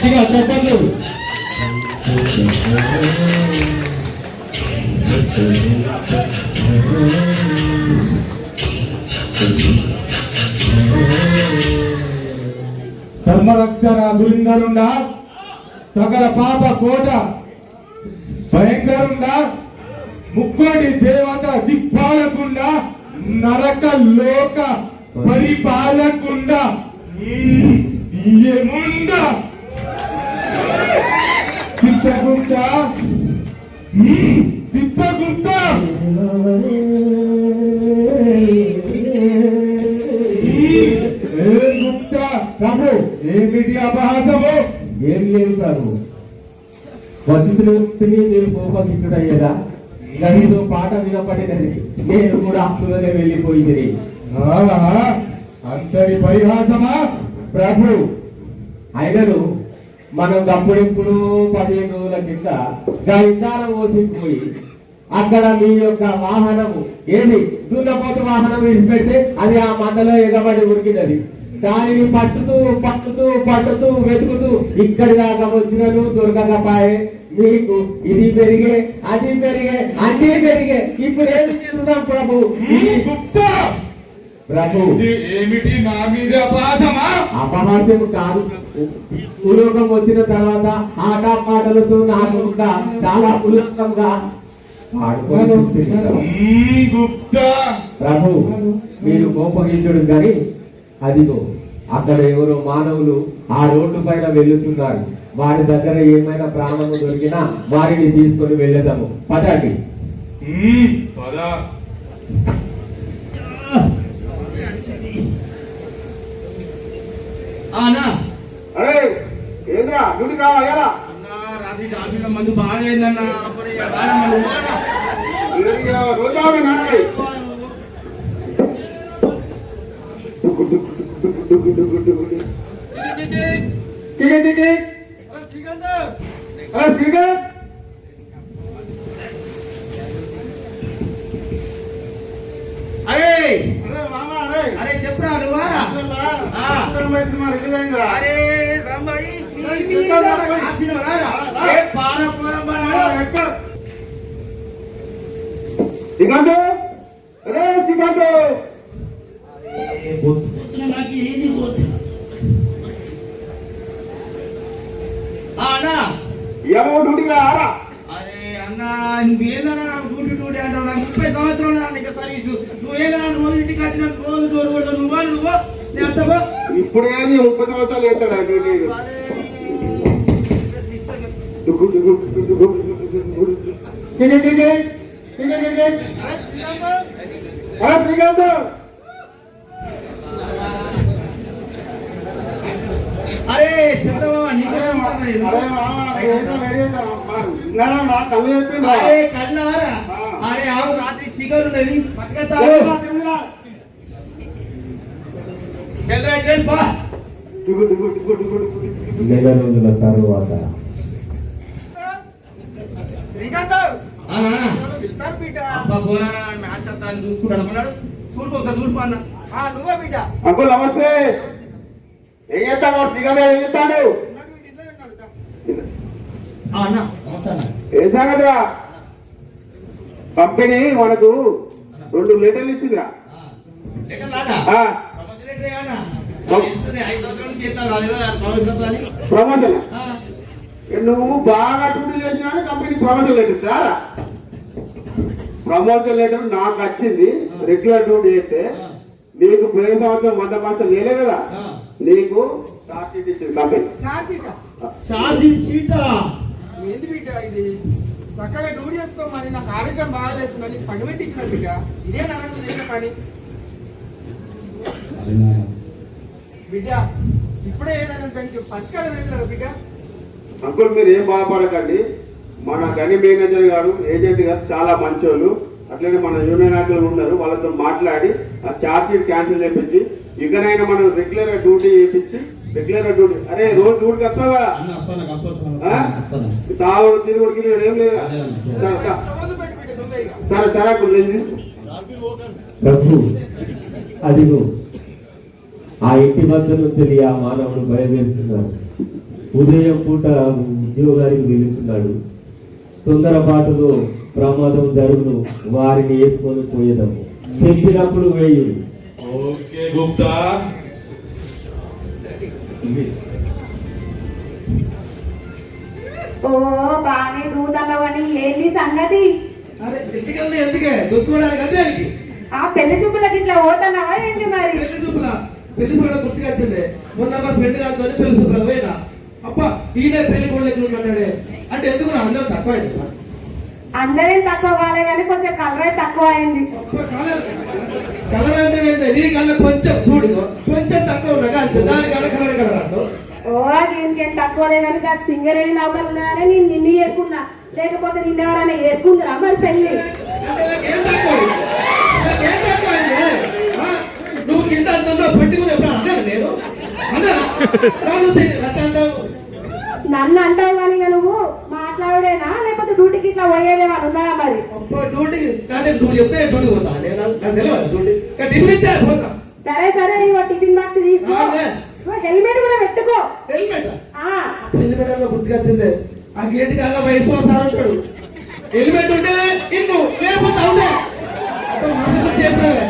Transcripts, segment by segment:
గట్టిగా చెప్పండి. ధర్మరక్షణ దులిందరుండా సకల పాప కోట భయంకరుండా ముక్కోటి దేవత దిక్పాలకుండా నరక లోక పరిపాలకుండా ఏముందా చిత్తగుప్త. చిత్తగుప్త. గుప్త. ప్రభు ఏమిటి అపహాసము? ఏం లేదు ప్రభు. వసతుని నేను కోపగించుడయ్యేదా గదిలో పాట వినపడినది. నేను కూడా అప్పులోనే వెళ్ళిపోయింది అంతటి పరిహాసమా? ప్రభు. అయినను మనం తప్పుడిప్పుడు పదిహేను రోజుల కింద గంధాల ఓసిపోయి అక్కడ మీ యొక్క వాహనము ఏది? దున్నపోతు వాహనం విడిచిపెడితే అది ఆ మందలో ఎగబడి ఉరికినది. దానిని పట్టుతూ పట్టుతూ పట్టుతూ వెతుకుతూ ఇక్కడి దాకా వచ్చినను దొరకకపోయే మీకు ఇది పెరిగే అది పెరిగే అన్నీ పెరిగే. ఇప్పుడు ఏమి చేస్తున్నాం ప్రభు? గుప్త ప్రభు ఇది ఏమిటి మీద అపహాస్యం కాదు. భూలోకం వచ్చిన తర్వాత ఆట పాటలతో నాకు చాలా ఉల్లాసంగా ప్రభు మీరు కోపగించడు కానీ అదిగో అక్కడ ఎవరో మానవులు ఆ రోడ్డు పైన వెళ్ళుతున్నారు. వారి దగ్గర ఏమైనా ప్రాణము దొరికినా వారిని తీసుకొని వెళ్ళదాము. పదండి. పద. ఏంద్రా? డ్యూటీ కావా ఎలా అన్నా రాత్రి టాపిలో మందు బాగా అయిందన్నా? రోజా నాన్నయ్య టికెట్ టికెట్ అరే స్పీకర్ అరే అరే మామ అరే అరే చెప్పురా నువ్వా ఆ. అరే రాంబాయి నీ మీద రాసిన రారా? ఏ పాడపోదమ్మా నాడు. శ్రీకాంత్ అరే శ్రీకాంత్ పొద్దున నాకు ఏది కోస ఏమో డ్యూటీకి రారా అన్నా నువ్వేందన్నా డ్యూటీ డ్యూటీ అంటావు నాకు ముప్పై సంవత్సరాలు నీకు సర్వీసు ఇంటికి వచ్చిన రోజు దూరం నువ్వు నువ్వు ఇప్పుడు ఏంది ముప్పై సంవత్సరాలు వేస్తాడా అరే శ్రీకాంత్! అరే చెప్తావా? నీకు కళ్ళు అరే ఆవు రాత్రి చికెన్ ఉన్నది పట్టుకొస్తా ఆ, నువ్వే బిడ్డ. అంకుల్ నమస్తే. ఏం శ్రీకాంత్ ఏం చేస్తాడు? ఆ అన్న. నమస్తే అన్న. ఏం సంగతిరా కంపెనీ మనకు రెండు లీటర్లు ఇచ్చిందిరా. ప్రమోషన్ నువ్వు బాగా డ్యూటీ చేసినా కంపెనీ ప్రమోషన్ లెటర్ సారా ప్రమోషన్ లెటర్ నాకు వచ్చింది రెగ్యులర్ డ్యూటీ చేస్తే నీకు పోయిన సంవత్సరం వంద మాసం లేలే కదా. నీకు చార్జ్ షీట్ ఇచ్చింది కంపెనీ. ఛార్జీ షీటా? ఏంది బిడ్డ ఇది? చక్కగా డ్యూటీ చేసుకోమని నాకు ఆరోగ్యం బాగాలేస్తుందని నీకు పని పెట్టి ఇచ్చిన బిడ్డ. ఇదే నాకు చేసిన పని. బిడ్డ ఇప్పుడే ఏదైనా దానికి పరిష్కారం ఏంది కదా బిడ్డ. అంకుల్ మీరు ఏం బాధపడకండి. మన గని మేనేజర్ గారు ఏజెంట్ గారు చాలా మంచోళ్ళు. అట్లనే మన యూనియన్ నాయకులు ఉన్నారు వాళ్ళతో మాట్లాడి ఆ ఛార్జ్ షీట్ క్యాన్సిల్ చేపించి ఇకనైనా మనం రెగ్యులర్గా డ్యూటీ చేపించి రెగ్యులర్గా డ్యూటీ అరే రోజు డ్యూటీకి వస్తావా? అన్న వస్తాను కంపల్సరీ ఆ? వస్తాను తాగుడు తిరుగుడు గిరుగుడు ఏం లేదా అదే. సరే సరే. అదిగో. ఆ ఇంటి మధ్య నుంచి ఆ మానవుడు బయలుదేరుతున్నారు ఉదయం పూట ఉద్యోగానికి వెళుతున్నాడు తొందరపాటులో ప్రమాదం జరుగును వారిని వేసుకొని పోయేదాము. చెప్పినప్పుడు వేయుడు ఓకే గుప్తా. ఓ బానే దూదన్నవని ఏంది సంగతి? అరే ఇంటికెళ్ళి ఎందుకే? చూసుకోవడానికి అంతే దానికి ఆ పెళ్ళి చూపులకి ఇట్లా ఓటన్నావా ఏంటి మరి? పెళ్ళి చూపుల? పెళ్ళి చూపుల గుర్తుగా వచ్చింది. మొన్న మా ఫ్రెండ్ గారితో పెళ్ళి పోయినా? అప్ప ఈయన పెళ్ళి కొడుకు ఉన్నాడే. అంటే ఎందుకు నా అందం తక్కువ అయింది? అందరేం తక్కువ కాలే కానీ కొంచెం కలరే తక్కువ అయింది. కలర్ అంటే ఏంది? నీ కళ్ళ కొంచెం చూడు కొంచెం తక్కువ ఉన్నా అంతే. దాని కళ్ళ కలర్ కలర్ అంటావు. ఓ దీనికేం తక్కువలే కానీ కాదు సింగరేణి నౌకలు ఉన్నాయని నేను నిన్ను చేసుకున్నా. లేకపోతే నిన్నెవరైనా చేసుకుందిరా మరి పెళ్ళి అంటే నాకేం తక్కువ నాకేం తక్కువ అయింది ఆ? నువ్వు కింద అంత పట్టుకుని ఎప్పుడు అన్నాను నేను అన్నానా అట్లా అంటావు? నన్ను అంటావు కానీ నువ్వు మాట్లాడుడేనా లేకపోతే డ్యూటీకి ఇట్లా పోయేదేమని ఉన్నారా మరి? అబ్బా డ్యూటీ కానీ నువ్వు చెప్తే డ్యూటీ పోతా. నేను నాకు తెలియదు డ్యూటీ. టిఫిన్ పోతా. సరే సరే ఇవ్వ టిఫిన్ బాక్స్ తీసుకో. హెల్మెట్ కూడా పెట్టుకో. హెల్మెట్? ఆ. హెల్మెట్ అలా గుర్తుగా వచ్చింది ఆ గేట్ కాగా వయసు సార్ ఉంటాడు. హెల్మెట్ ఉంటేనే ఇన్ను లేకపోతే అవునే. అబ్బా మస్తు గుర్తు చేసావే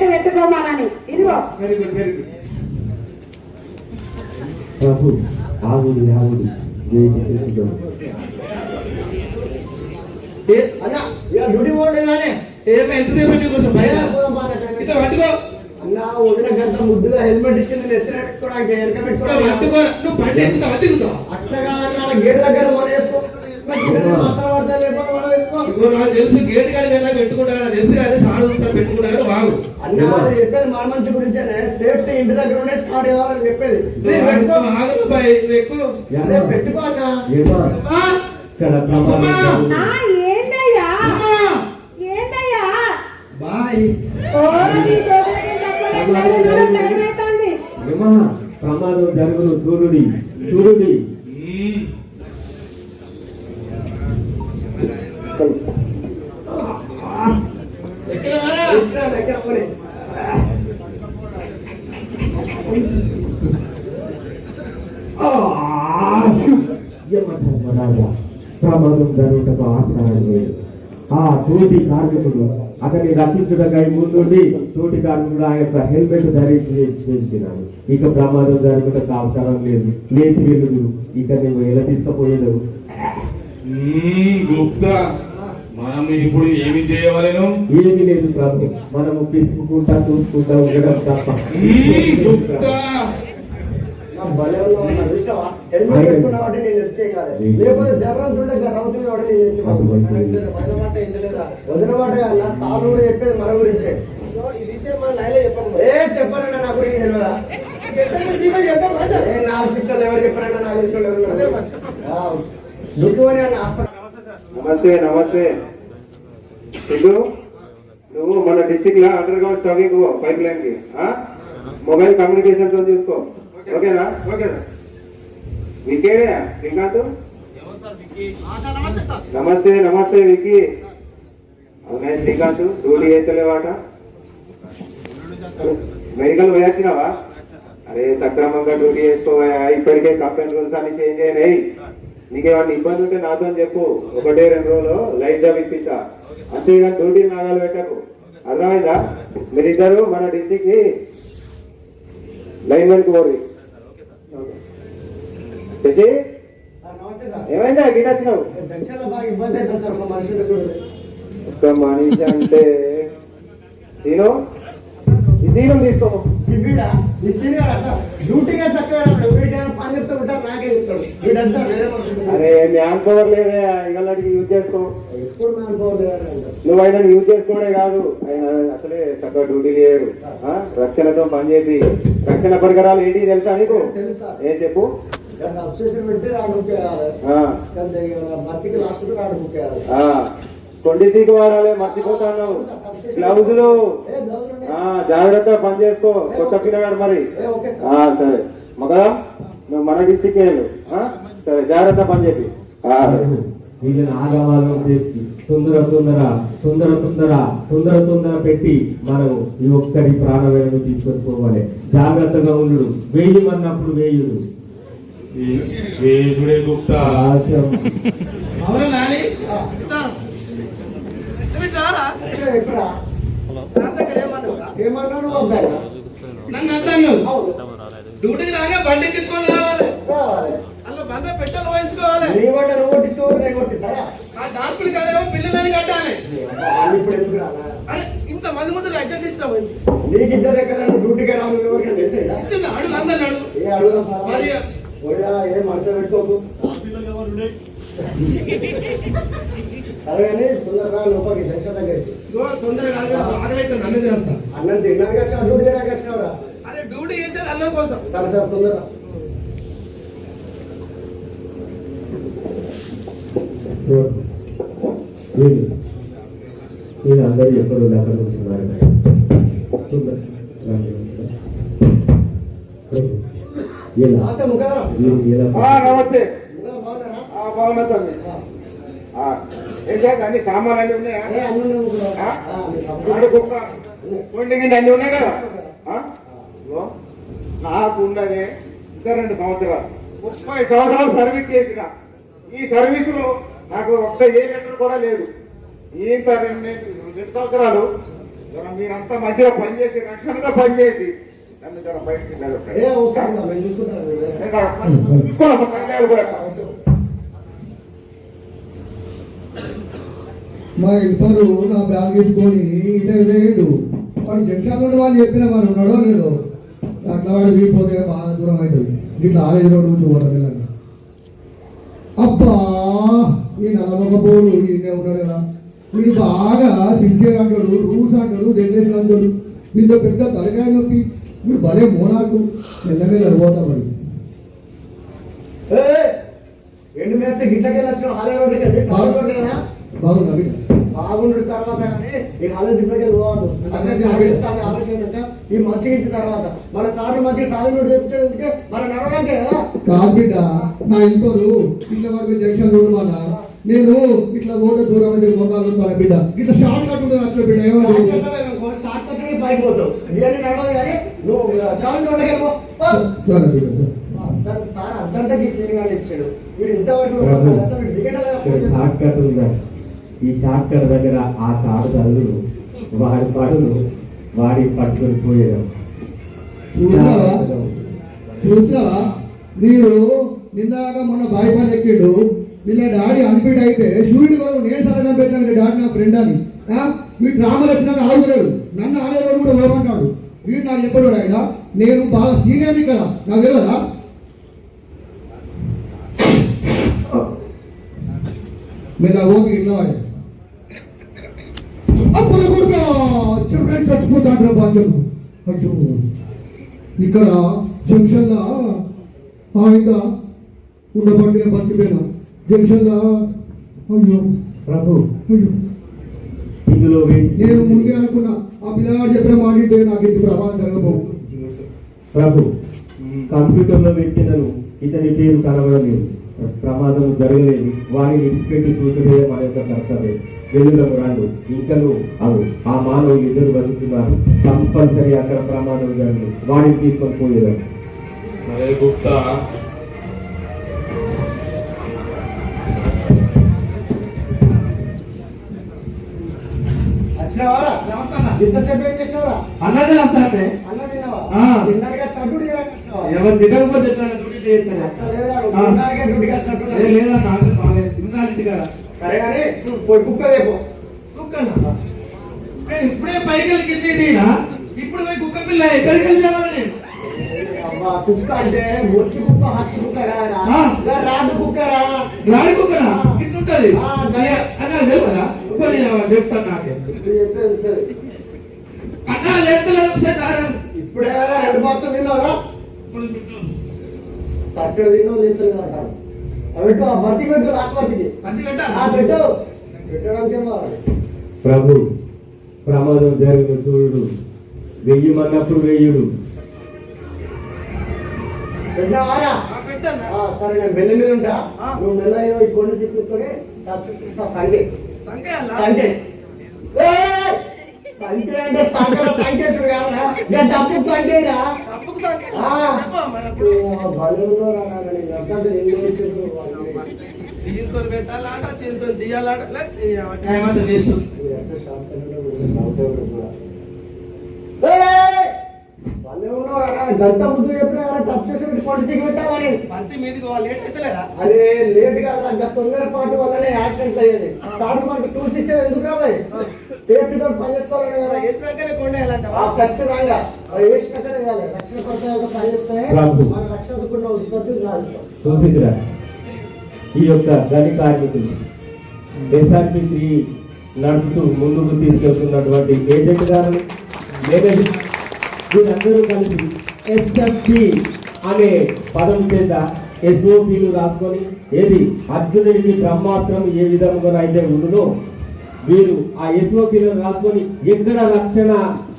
హెల్మెట్ పెట్టుకోమానని ఇదిగో. Very good very good Prabhu ఆవుడి ఆవుడి ఎంతసేపు నీ కోసం బయట ఇట్లా పట్టుకో. అన్న వదిన గంట ముద్దుగా హెల్మెట్ ఇచ్చింది నెత్తిన పెట్టుకోవడానికి వెనక ఇట్లా పెట్టుకోవడానికి పట్టుకో నువ్వు బండి ఎక్కుతావా దిగుతావా అట్లా కాదన్న గేట్ దగ్గర మొనేసుకో ఇగో నాకు తెలుసు గేట్ కాడ వెళ్ళా పెట్టుకుంటా నాకు తెలుసు కానీ సార్ ఉంటారు పెట్టుకుంటారు బాగు అన్న అది చెప్పేది మన మంచి గురించేనే. సేఫ్టీ ఇంటి దగ్గర ఉండే స్టార్ట్ కావాలని చెప్పేది. ఆగు బాయ్ నువ్వు ఎక్కువ. అదే పెట్టుకో అన్న. ఇక్కడ ప్రమాదం జరుగును. ఆ ఏంటయ్యా అమ్మా, ఏంటయ్యా బాయ్ ఓ నీ సోదరుడికి చెప్పలేదు, దూరం భయమేస్తోంది. ఏమా ప్రమాదం జరుగును చూడుడి చూడుడి ఎక్కడ వారా? ఎక్కడ ఎక్కడ పోనీ. యమధర్మరాజా ప్రమాదం జరుగుటకు ఆస్కారం లేదు. ఆ తోటి కార్మికుడు అతన్ని రక్షించుటకై ముందుండి తోటి కార్మికుడు ఆ యొక్క హెల్మెట్ ధరించి ఇక ప్రమాదం జరుగుటకు ఆస్కారం లేదు. లేచి వెలుగు ఇక నువ్వు ఎలా తీసుకుపోయేదు గుప్తా. మనం ఇప్పుడు ఏమి చేయవలెను? ఏమీ లేదు ప్రభు. మనము పిసుకుంటా చూసుకుంటా ఉండడం తప్ప. హెల్మెట్ పెట్టుకున్నా నేను ఎత్తే కాదు లేకపోతే జర్రం చూడే రౌతుంది కాబట్టి నేను ఎత్తి వదిన మాట ఇంటలేదా? వదిన మాట కాదు, నా సార్ కూడా చెప్పేది మన గురించే. ఈ విషయం మన. ఏ చెప్పానన్నా నా గురించి తెలియదా? ఏ నా ఎవరు అన్న హాస్పిటల్ నమస్తే నమస్తే. సిద్ధు నువ్వు మన డిస్టిక్లో అండర్ గ్రౌండ్ స్టాకింగ్ పైప్ లైన్కి మొబైల్ కమ్యూనికేషన్తో చూసుకో. ఓకేనా? ఓకే సార్ వికేడే శ్రీకాంత్ నమస్తే నమస్తే వికీ అవునే శ్రీకాంత్? డ్యూటీ చేస్తలేవాట మెడికల్ పోయాచ్చినావా? అరే సక్రమంగా డ్యూటీ చేసుకోవా ఇప్పటికే కంపెనీ రూల్స్ అన్ని చేంజ్ అయినాయి. నీకేమన్నా ఇబ్బంది ఉంటే నాతో చెప్పు. ఒకటే రెండు రోజులు లైట్ జాబ్ ఇప్పిస్తా. అంతేగాని డ్యూటీ నాగాలు పెట్టకు. అర్థమైందా? మీరిద్దరు మన డిస్టిక్కి లైన్ మెన్కి పోరు సార్. ఏమైందా? గిట్ వచ్చినావు? ఒక మనిషి అంటే సీను తీసుకో. ఈ సీనియర్ డ్యూటీగా చక్కగా వీడికైనా పని చెప్తూ ఉంటారు నాకే చెప్తాడు. వీడంతా వేరే మనుషులు అరే మ్యాన్ పవర్ లేదే. ఇవాళకి యూజ్ చేసుకో. ఎప్పుడు నువ్వు ఆయన యూజ్ చేసుకోవడే కాదు. ఆయన అసలే చక్కగా డ్యూటీ ఆ? రక్షణతో పనిచేసి రక్షణ పరికరాలు ఏంటి తెలుసా నీకు? ఏం చెప్పు? అబ్జెక్షన్ పెట్టి రాడు బుక్ చేయాలి ఆ, కానీ భర్తీకి లాస్ట్ రాడు బుక్ చేయాలి ఆ. కొండి సీకు వాడాలి మర్చిపోతాను గ్లౌజులు జాగ్రత్తగా పని చేసుకో. కొత్త పిల్లగాడు మరి. ఏ ఓకే ఆ, సార్. మగదా నువ్వు మన డిస్టిక్? సరే జాగ్రత్త పని చెప్పి. వీళ్ళని ఆగవాళ్ళం చేసి తొందర తొందర తొందర తొందర తొందర తొందర పెట్టి మనం ఈ ఒక్కరి ప్రాణవేణను తీసుకొని పోవాలి. జాగ్రత్తగా ఉండు. వేయమన్నప్పుడు వేయుడు. వేసుడే గుప్తా అవునా నాని ఇట్లా. ఇట్లా అబ్బాయి నన్ను అంటాను. డ్యూటీకి రాగా బండి ఎక్కించుకొని రావాలి. అలా బండి పెట్టాలి వాయించుకోవాలి నీ వంట నువ్వు కొట్టించుకోవాలి నేను కొట్టిస్తారా ఆ డాక్టర్కి కాదేమో బిల్లులని కట్టాలి. ఇప్పుడు ఎందుకు రానా అరే ఇంత మంది ముందు అడ్జస్ట్ తీసినావు నీకు ఇద్దరు ఎక్కడ డ్యూటీకి రావు నువ్వు ఎవరికైనా తెలిసేదా? అడుగు అడుగు. ఏ అడుగుదాం మరి ఏ మనసు పెట్టుకోకు. సరే కానీ తొందరగా లోపలికి జంక్షన్ దగ్గరికి. తొందరగా ఆకలైతే నన్ను తినేస్తా. అన్నం తిన్నాక వచ్చినా డ్యూటీ చేయడానికి వచ్చినావురా అరే డ్యూటీ చేసేది అన్నం కోసం. సరే సరే తొందరగా. వీళ్ళు అందరూ ఎక్కడో అక్కడ ఉంటున్నారు నమస్తే బాగున్నా చేయాలి అన్ని సామాన్లు అన్ని ఉన్నాయా కుక్క వండి గిన్నె అన్ని ఉన్నాయి కదా? నాకు ఉన్నదే ఇంకా రెండు సంవత్సరాలు. ముప్పై సంవత్సరాలు సర్వీస్ చేసిన. ఈ సర్వీసులో నాకు ఒక్క ఏ లెటర్ కూడా లేదు. ఇంత రెండు రెండు సంవత్సరాలు. మీరంతా మధ్యలో పనిచేసి రక్షణగా పనిచేసి నన్ను జర బయటికి ఏ వెళ్ళగొట్టండి. ఓకే అన్న, మేము చూసుకుంటాం తీసుకోండి, ఒక పదివేలు కూడా. మా ఇద్దరు నా బ్యాగ్ తీసుకొని ఇటే వేయడు. వాడు జంక్షన్ నుండి వాళ్ళు చెప్పిన వాడు ఉన్నాడో లేదో. అట్లా వాడు వీడిపోతే బాగా దూరం అవుతుంది ఇట్లా ఆలేజ్ రోడ్డు నుంచి పోతాం పిల్లలు అబ్బా ఈ నలమకపోడు ఈయనే ఉన్నాడు కదా. వీడు బాగా సిన్సియర్ అంటాడు రూల్స్ అంటాడు డెకరేషన్ అంటాడు. వీళ్ళతో పెద్ద తలకాయ నొప్పి. వీడు భలే మోనార్కు. మెల్లమెల్ల పోతా మరి ఏ ఎండు మేస్తే రోడ్డుకి వెళ్ళి టాల్ రోడ్డు బాగున్నా బిడ్డ. బాగుండు తర్వాత కానీ ఈ హాలే దిబ్బకెళ్ళి పోవద్దు. ఆలోచన ఏంటంటే ఈ మంచిగా ఇచ్చిన తర్వాత. మన సారి మంచిగా టాల్ రోడ్డు చెప్తే మన నడవంటే కదా. కాదు బిడ్డ నా ఇంకోరు ఇట్లా వరకు జంక్షన్ రోడ్డు వల్ల నేను ఇట్లా పోతే దూరం అయితే మొగాలు తల బిడ్డ. ఇట్లా షార్ట్ కట్ ఉంటుంది అచ్చా బిడ్డ ఏమంటే షార్ట్ కట్ బయట పోతావు. నడవదు కానీ నువ్వు వెళ్ళిపో. సరే బిడ్డ సరే. సార్ అర్ధంటకి సీనియర్ ఇచ్చాడు. వీడు ఇంతవరకు. ఈ కట్ దగ్గర ఆ తాడు తల్లులు వాడి పడులు వాడి పట్టుకొని పోయేదాం చూసినావా? చూసినావా? మీరు నిన్నాక మొన్న బాయిపాలు ఎక్కిండు వీళ్ళ డాడీ అన్ఫిట్ అయితే షూరిటీ కూడా నేను సలహా పెట్టాను డాడీ నా ఫ్రెండ్ అని? వీడు డ్రామాలు వచ్చినాక ఆగులేడు నన్ను ఆలేరు కూడా పోమంటాడు. వీడు నాకు చెప్పాడు ఆయన నేను బాగా సీనియర్ ఇక్కడ. నాకు తెలియదా మీరు నా ఓకే ఇట్లా వాడే. అప్పుడు కొడుక చిరకాయ చచ్చిపోతాడు బాధ్యత అయ్యో. ఇక్కడ జంక్షన్లో ఆయన ఉండబట్టి నేను బతికిపోయినా జంక్షన్లో అయ్యో. ప్రభు అయ్యో. ఇందులో నేను ముందే అనుకున్నా ఆ పిల్లగాడు చెప్పిన మాట వింటే నాకు ఇంటి ప్రభావం జరగబోవు ప్రభు కంప్యూటర్లో పెట్టినను ఇతని పేరు కనబడలేదు ప్రమాదం జరగలేదు. వారిని విడిచిపెట్టి చూసే మన యొక్క కర్తవ్యం. వెలుగులకు రాదు ఇంకను అవు ఆ మానవులు ఇద్దరు బతుకుతున్నారు. కంపల్సరీ అక్కడ ప్రమాదం జరగదు. వారిని తీసుకొని పోయేదాం అరే గుప్తా. అన్నది వస్తానే ఎవరు తినకపోతే ఎట్లా డ్యూటీ చేస్తానే ఏ లేదా నాకు బాగా తిన్నా ఇంటికాడ సరే కానీ పోయి కుక్క రేపు కుక్కనా? నేను ఇప్పుడే పైకి వెళ్ళి కింది దిగినా ఇప్పుడు పోయి కుక్క పిల్ల ఎక్కడికి వెళ్ళి తేవాలి నేను? అబ్బా కుక్క అంటే బొచ్చి కుక్క హస్తి కుక్క కాదా రాడు కుక్కరా? గాడి కుక్కనా? ఇట్లుంటది. ఆ, గాడి. అన్నా తెలియదా ఇప్పుడు చెప్తాను నాకే? అన్నా నారాయణ. ఇప్పుడే రెండు బాక్సులు తిన్నావురా? తక్కడ తిన్నావు లేదు అంటారు. ప్రభు ప్రమాదం జరిగిన చూడు. వెయ్యుడు. ఆ, పెట్టాను. ఆ, సరే నేను బెల్లి మీద ఉంటా. ఆ. నువ్వు మెల్లయ్యో ఈ కొండ సండే అలా? సండే సంఖ్య అంటే సకల సంఖ్యసుడు కావాలా? ఇక డబ్బు సంఖ్యరా తప్పుకు సంఖ్య నేను వాళ్ళు. దీంతో పెట్టాలాట దీంతో తీయాలాట. ఉన్నారా నాన్న, గంట ముందు చెప్పినా కదా, టచ్ చేసి పెట్టాలని. మీదకి లేట్ అవుతలేదా అరే లేట్గా తగ్గ తొందరపాటు వల్లనే యాక్సిడెంట్ అయ్యేది. సార్ మనకి టూల్స్ ఇచ్చేది ఎందుకు రావాలి సేఫ్టీ తోటి పని చేసుకోవాలి కదా వేసినాకనే కొండేయాలంటావా ఆ ఖచ్చితంగా. వేసినాకనే రక్షణ కొరత ఉత్పత్తి చూసిద్దిరా ఈ యొక్క గని కార్మికులు ఎస్ఆర్పి త్రీ నడుపుతూ ముందుకు తీసుకెళ్తున్నటువంటి ఏజెంట్ గారు మేనేజర్ వీళ్ళందరూ కలిసి ఎస్ఎఫ్టి అనే పదం చేత ఎస్ఓపిలు రాసుకొని ఏది అర్జునుడికి బ్రహ్మాస్త్రం ఏ విధంగా అయితే ఉందో వీరు ఆ ఎస్ఓపిలో రాసుకొని ఎక్కడ రక్షణ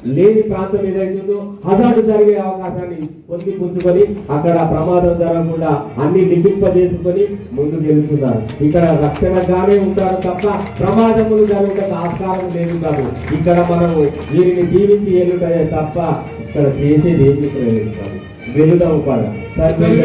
లేని ప్రాంతం ఏదైతుందో హజార్డు జరిగే అవకాశాన్ని పొంది పుంజుకొని అక్కడ ప్రమాదం జరగకుండా అన్ని లిఖింపజేసుకొని ముందుకు వెళ్తున్నారు ఇక్కడ రక్షణగానే ఉంటారు తప్ప ప్రమాదములు జరగడానికి ఆస్కారం లేదు కాదు. ఇక్కడ మనము వీరిని దీవించి ఎన్నుటయే తప్ప ఇక్కడ చేసేది ఏమి ప్రయోజనం వెళుదాం పడ. సర్వే